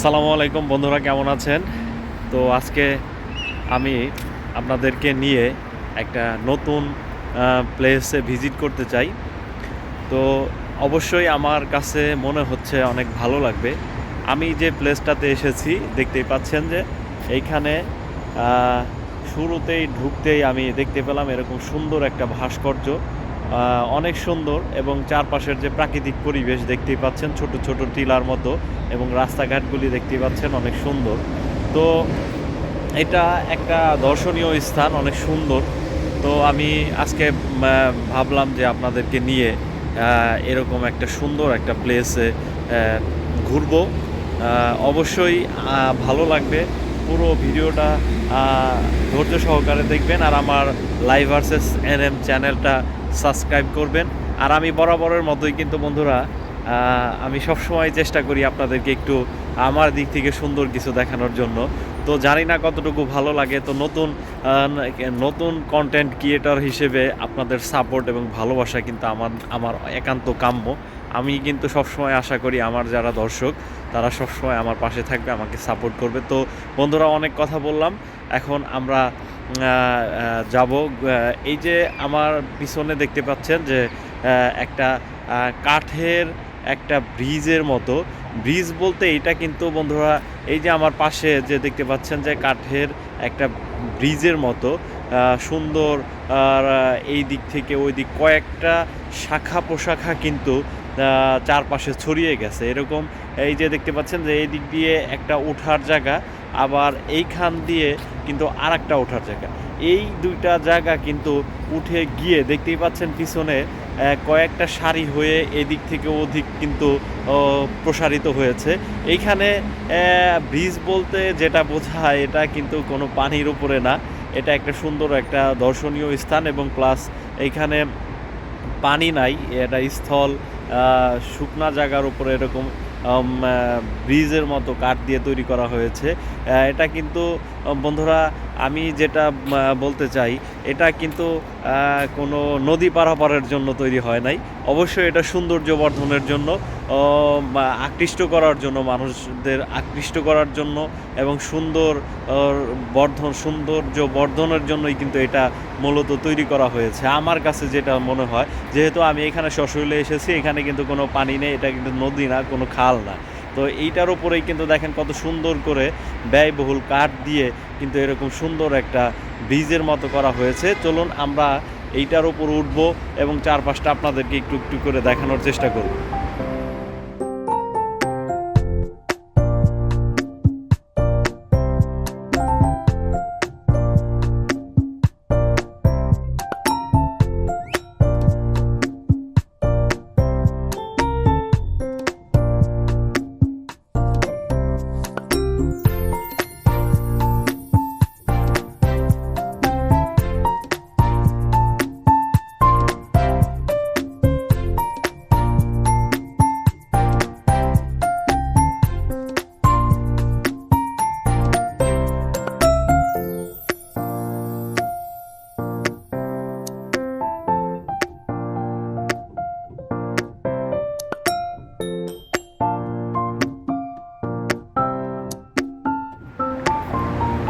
আসসালামু আলাইকুম, বন্ধুরা কেমন আছেন? তো আজকে আমি আপনাদেরকে নিয়ে একটা নতুন প্লেসে ভিজিট করতে চাই। তো অবশ্যই আমার কাছে মনে হচ্ছে অনেক ভালো লাগবে। আমি যে প্লেসটাতে এসেছি, দেখতেই পাচ্ছেন যে এইখানে শুরুতেই, ঢুকতেই আমি দেখতে পেলাম এরকম সুন্দর একটা ভাস্কর্য। অনেক সুন্দর এবং চারপাশের যে প্রাকৃতিক পরিবেশ দেখতেই পাচ্ছেন, ছোট ছোট টিলার মতো এবং রাস্তাঘাটগুলি দেখতেই পাচ্ছেন, অনেক সুন্দর। তো এটা একটা দর্শনীয় স্থান, অনেক সুন্দর। তো আমি আজকে ভাবলাম যে আপনাদেরকে নিয়ে এরকম একটা সুন্দর একটা প্লেসে ঘুরবো। অবশ্যই ভালো লাগবে। পুরো ভিডিওটা ধৈর্য সহকারে দেখবেন আর আমার লাইভ ভার্সেস এন এম চ্যানেলটা সাবস্ক্রাইব করবেন। আর আমি বরাবরের মতোই কিন্তু বন্ধুরা আমি সবসময় চেষ্টা করি আপনাদেরকে একটু আমার দিক থেকে সুন্দর কিছু দেখানোর জন্য। তো জানি না কতটুকু ভালো লাগে, তো নতুন নতুন কন্টেন্ট ক্রিয়েটর হিসেবে আপনাদের সাপোর্ট এবং ভালোবাসা কিন্তু আমার আমার একান্ত কাম্য। আমি কিন্তু সবসময় আশা করি আমার যারা দর্শক, তারা সবসময় আমার পাশে থাকবে, আমাকে সাপোর্ট করবে। তো বন্ধুরা, অনেক কথা বললাম। এখন আমরা যাব। এই যে আমার পিছনে দেখতে পাচ্ছেন যে একটা কাঠের একটা ব্রিজের মতো। ব্রিজ বলতে এটা কিন্তু বন্ধুরা, এই যে আমার পাশে যে দেখতে পাচ্ছেন যে কাঠের একটা ব্রিজের মতো সুন্দর, আর এই দিক থেকে ওই দিক কয়েকটা শাখা প্রশাখা কিন্তু চারপাশে ছড়িয়ে গেছে। এরকম এই যে দেখতে পাচ্ছেন যে এই দিক দিয়ে একটা ওঠার জায়গা। আবার এইখান দিয়ে কিন্তু আর একটা ওঠার জায়গা। এই দুইটা জায়গা কিন্তু উঠে গিয়ে দেখতেই পাচ্ছেন পিছনে কয়েকটা সারি হয়ে এদিক থেকে ওদিক কিন্তু প্রসারিত হয়েছে। এইখানে ব্রিজ বলতে যেটা বোঝায়, এটা কিন্তু কোনো পানির উপরে না। এটা একটা সুন্দর একটা দর্শনীয় স্থান এবং প্লাস এইখানে পানি নাই, এটা স্থল শুকনা জায়গার উপরে এরকম ব্রিজের মতো কাঠ দিয়ে তৈরি করা হয়েছে। এটা কিন্তু বন্ধুরা আমি যেটা বলতে চাই, এটা কিন্তু কোনো নদী পারাপারের জন্য তৈরি হয় নাই। অবশ্যই এটা সৌন্দর্য বর্ধনের জন্য আকৃষ্ট করার জন্য, মানুষদের আকৃষ্ট করার জন্য এবং সুন্দর বর্ধন সৌন্দর্য বর্ধনের জন্যই কিন্তু এটা মূলত তৈরি করা হয়েছে। আমার কাছে যেটা মনে হয়, যেহেতু আমি এখানে সশৈলে এসেছি, এখানে কিন্তু কোনো পানি নেই, এটা কিন্তু নদী না, কোনো খাল না। তো এইটার উপরেই কিন্তু দেখেন কত সুন্দর করে ব্যয়বহুল কাঠ দিয়ে কিন্তু এরকম সুন্দর একটা ব্রিজের মতো করা হয়েছে। চলুন আমরা এইটার উপর উঠবো এবং চারপাশটা আপনাদেরকে একটু একটু করে দেখানোর চেষ্টা করব।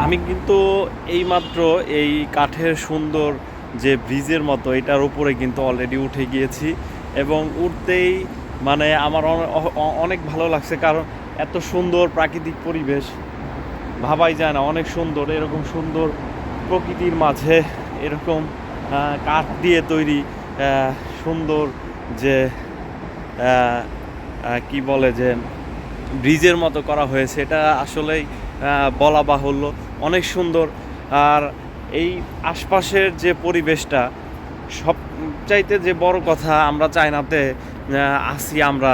আমি কিন্তু এইমাত্র এই কাঠের সুন্দর যে ব্রিজের মতো, এটার উপরে কিন্তু অলরেডি উঠে গিয়েছি এবং উঠতেই মানে আমার অনেক ভালো লাগছে। কারণ এত সুন্দর প্রাকৃতিক পরিবেশ, ভাবাই যায় না, অনেক সুন্দর, এরকম সুন্দর প্রকৃতির মাঝে এরকম কাঠ দিয়ে তৈরি সুন্দর যে কি বলে যে, ব্রিজের মতো করা হয়েছে। এটা আসলেই বলা বাহুল্য। অনেক সুন্দর। আর এই আশপাশের যে পরিবেশটা সবচাইতে যে বড় কথা আমরা চায়নাতে আসি আমরা,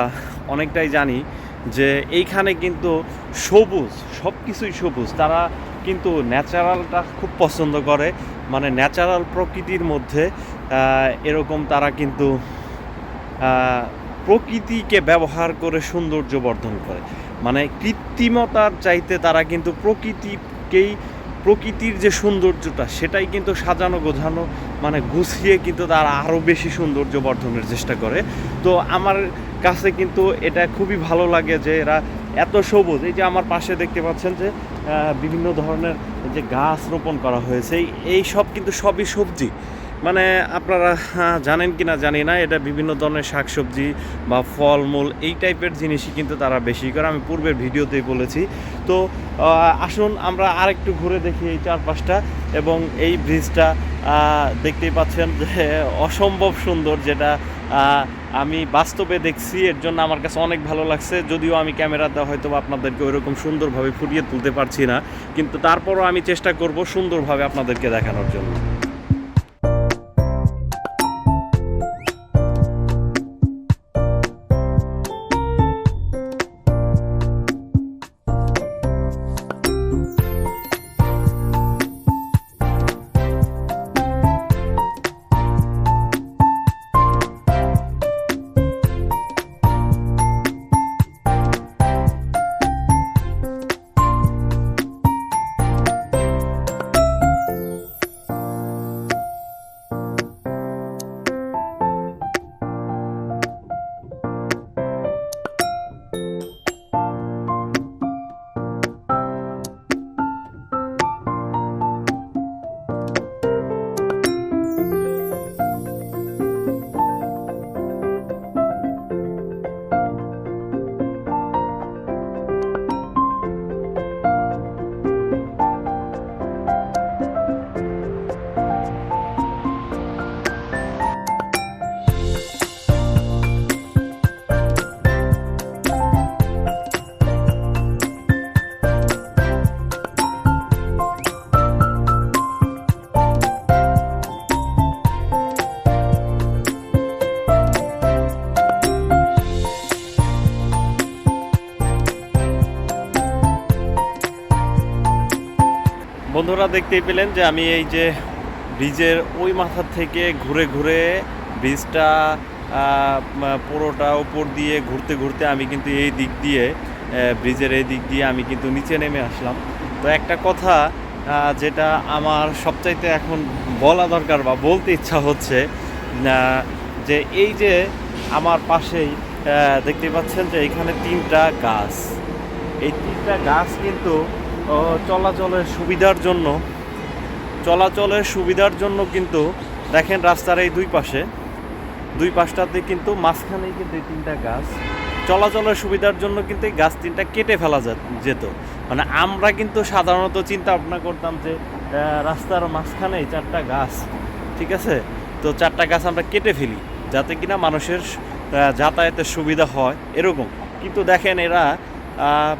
অনেকটাই জানি যে এইখানে কিন্তু সবুজ সব কিছুই সবুজ। তারা কিন্তু ন্যাচারালটা খুব পছন্দ করে। মানে ন্যাচারাল প্রকৃতির মধ্যে এরকম তারা কিন্তু প্রকৃতিকে ব্যবহার করে সৌন্দর্য বর্ধন করে। মানে কৃত্রিমতার চাইতে তারা কিন্তু প্রকৃতিকেই প্রকৃতির যে সৌন্দর্যটা, সেটাই কিন্তু সাজানো গোছানো মানে গুছিয়ে কিন্তু তারা আরও বেশি সৌন্দর্য বর্ধনের চেষ্টা করে। তো আমার কাছে কিন্তু এটা খুবই ভালো লাগে যে এরা এত সবুজ। এই যে আমার পাশে দেখতে পাচ্ছেন যে বিভিন্ন ধরনের যে গাছ রোপণ করা হয়েছে, এই সব কিন্তু সবই সবজি। মানে আপনারা জানেন কি না জানি না, এটা বিভিন্ন ধরনের শাকসবজি বা ফলমূল, এই টাইপের জিনিসই কিন্তু তারা বেশি করে, আমি পূর্বের ভিডিওতেই বলেছি। তো আসুন আমরা আরেকটু ঘুরে দেখি এই চারপাশটা এবং এই ব্রিজটা দেখতেই পাচ্ছেন যে অসম্ভব সুন্দর যেটা আমি বাস্তবে দেখছি, এর জন্য আমার কাছে অনেক ভালো লাগছে, যদিও আমি ক্যামেরাতে হয়তো আপনাদেরকে ওইরকম সুন্দরভাবে ফুটিয়ে তুলতে পারছি না, কিন্তু তারপরও আমি চেষ্টা করব সুন্দরভাবে আপনাদেরকে দেখানোর জন্য। বন্ধুরা দেখতেই পেলেন যে আমি এই যে ব্রিজের ওই মাথা থেকে ঘুরে ঘুরে ব্রিজটা পুরোটা উপর দিয়ে ঘুরতে ঘুরতে আমি কিন্তু এই দিক দিয়ে ব্রিজের এই দিক দিয়ে আমি কিন্তু নিচে নেমে আসলাম। তো একটা কথা যেটা আমার সবচাইতে এখন বলা দরকার বা বলতে ইচ্ছা হচ্ছে যে এই যে আমার পাশেই দেখতে পাচ্ছেন যে এখানে তিনটা গাছ। এই তিনটা গাছ কিন্তু চলাচলের সুবিধার জন্য চলাচলের সুবিধার জন্য কিন্তু দেখেন রাস্তার এই দুই পাশে। দুই পাশটাতে কিন্তু মাঝখানেই কিন্তু এই তিনটা গাছ। চলাচলের সুবিধার জন্য কিন্তু এই গাছ তিনটা কেটে ফেলা যেত। মানে আমরা কিন্তু সাধারণত চিন্তা ভাবনা করতাম যে রাস্তার মাঝখানে চারটা গাছ ঠিক আছে? তো চারটা গাছ আমরা কেটে ফেলি যাতে কিনা মানুষের যাতায়াতের সুবিধা হয় এরকম। কিন্তু দেখেন এরা আহ,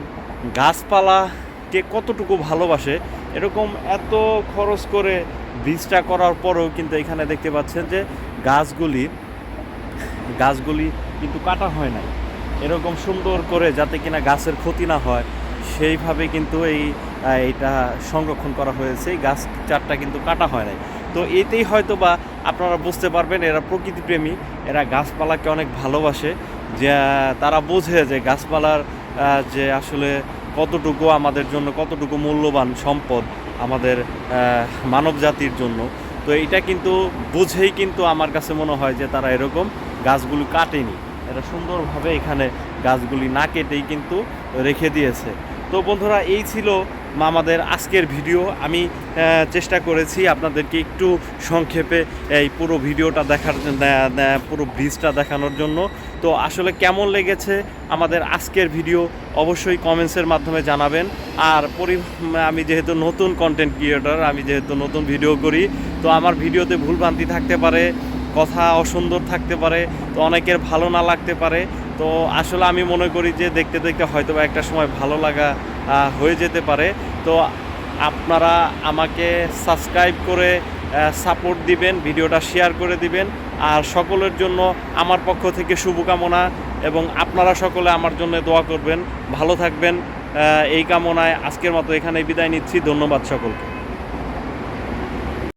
গাছপালাকে কতটুকু ভালোবাসে, এরকম এত খরচ করে ব্রিজটা করার পরেও কিন্তু এখানে দেখতে পাচ্ছেন যে গাছগুলি গাছগুলি কিন্তু কাটা হয় নাই। এরকম সুন্দর করে যাতে কিনা গাছের ক্ষতি না হয়, সেইভাবে কিন্তু এই এটা সংরক্ষণ করা হয়েছে। এই গাছ চারটা কিন্তু কাটা হয় নাই। তো এতেই হয়তো বা আপনারা বুঝতে পারবেন, এরা প্রকৃতিপ্রেমী, এরা গাছপালাকে অনেক ভালোবাসে। যে, তারা বোঝে যে গাছপালার যে আসলে কতটুকু আমাদের জন্য, কতটুকু মূল্যবান সম্পদ আমাদের মানব জাতির জন্য। তো এটা কিন্তু বুঝেই কিন্তু আমার কাছে মনে হয় যে তারা এরকম গাছগুলি কাটেনি। এরা সুন্দরভাবে এখানে গাছগুলি না কেটেই কিন্তু রেখে দিয়েছে। তো বন্ধুরা, এই ছিল আমাদের আজকের ভিডিও। আমি চেষ্টা করেছি আপনাদেরকে একটু সংক্ষেপে এই পুরো ভিডিওটা দেখার পুরো ব্রিজটা দেখানোর জন্য। তো আসলে কেমন লেগেছে আমাদের আজকের ভিডিও অবশ্যই কমেন্টসের মাধ্যমে জানাবেন। আর পরি আমি যেহেতু নতুন কন্টেন্ট ক্রিয়েটর আমি যেহেতু নতুন ভিডিও করি, তো আমার ভিডিওতে ভুলভ্রান্তি থাকতে পারে, কথা অসুন্দর থাকতে পারে, তো অনেকের ভালো না লাগতে পারে। তো আসলে আমি মনে করি যে দেখতে দেখতে হয়তো একটা সময় ভালো লাগা হয়ে যেতে পারে। তো আপনারা আমাকে সাবস্ক্রাইব করে সাপোর্ট দিবেন, ভিডিওটা শেয়ার করে দিবেন। আর সকলের জন্য আমার পক্ষ থেকে শুভকামনা এবং আপনারা সকলে আমার জন্য দোয়া করবেন। ভালো থাকবেন। এই কামনায় আজকের মতো এখানে বিদায় নিচ্ছি। ধন্যবাদ সকলকে।